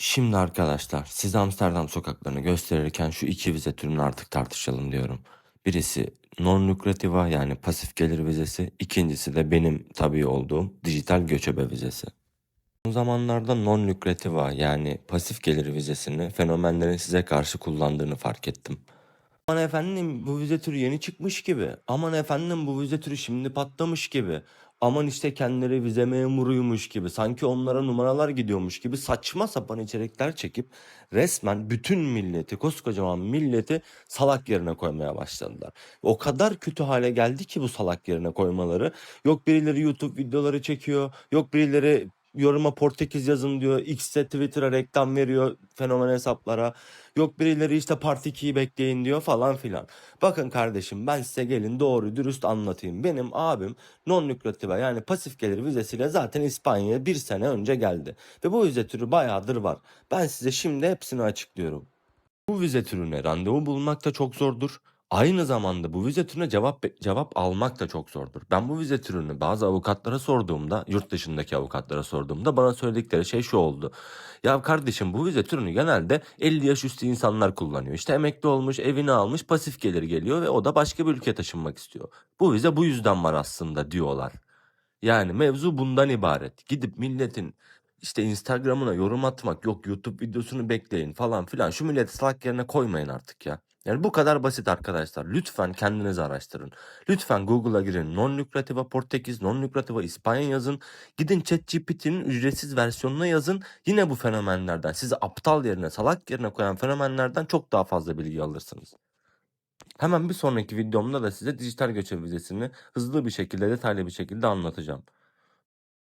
Şimdi arkadaşlar size Amsterdam sokaklarını gösterirken şu iki vize türünü artık tartışalım diyorum. Birisi non-lukrativa yani pasif gelir vizesi. ikincisi de benim tabii olduğum dijital göçebe vizesi. Son zamanlarda non-lukrativa yani pasif gelir vizesini fenomenlerin size karşı kullandığını fark ettim. Aman efendim bu vize türü yeni çıkmış gibi. Aman efendim bu vize türü şimdi patlamış gibi. Aman işte kendileri vize memuruymuş gibi. Sanki onlara numaralar gidiyormuş gibi saçma sapan içerikler çekip resmen bütün milleti, koskocaman milleti salak yerine koymaya başladılar. O kadar kötü hale geldi ki bu salak yerine koymaları. Yok birileri YouTube videoları çekiyor. Yok birileri yoruma Portekiz yazın diyor. X'e Twitter'a reklam veriyor fenomen hesaplara. Yok birileri işte Part 2'yi bekleyin diyor falan filan. Bakın kardeşim ben size gelin doğru dürüst anlatayım. Benim abim non lukrative yani pasif gelir vizesiyle zaten İspanya'ya bir sene önce geldi. Ve bu vize türü bayağıdır var. Ben size şimdi hepsini açıklıyorum. Bu vize türüne randevu bulmak da çok zordur. Aynı zamanda bu vize türüne cevap cevap almak da çok zordur. Ben bu vize türünü bazı avukatlara sorduğumda, yurt dışındaki avukatlara sorduğumda bana söyledikleri şey şu oldu. Ya kardeşim bu vize türünü genelde 50 yaş üstü insanlar kullanıyor. İşte emekli olmuş, evini almış, pasif gelir geliyor ve o da başka bir ülkeye taşınmak istiyor. Bu vize bu yüzden var aslında diyorlar. Yani mevzu bundan ibaret. Gidip milletin işte Instagram'ına yorum atmak, yok YouTube videosunu bekleyin falan filan. Şu milleti salak yerine koymayın artık ya. Yani bu kadar basit arkadaşlar. Lütfen kendiniz araştırın. Lütfen Google'a girin. Non lukrativa Portekiz, non lukrativa İspanya yazın. Gidin ChatGPT'nin ücretsiz versiyonuna yazın. Yine bu fenomenlerden, sizi aptal yerine, salak yerine koyan fenomenlerden çok daha fazla bilgi alırsınız. Hemen bir sonraki videomda da size dijital göçebe vizesini hızlı bir şekilde, detaylı bir şekilde anlatacağım.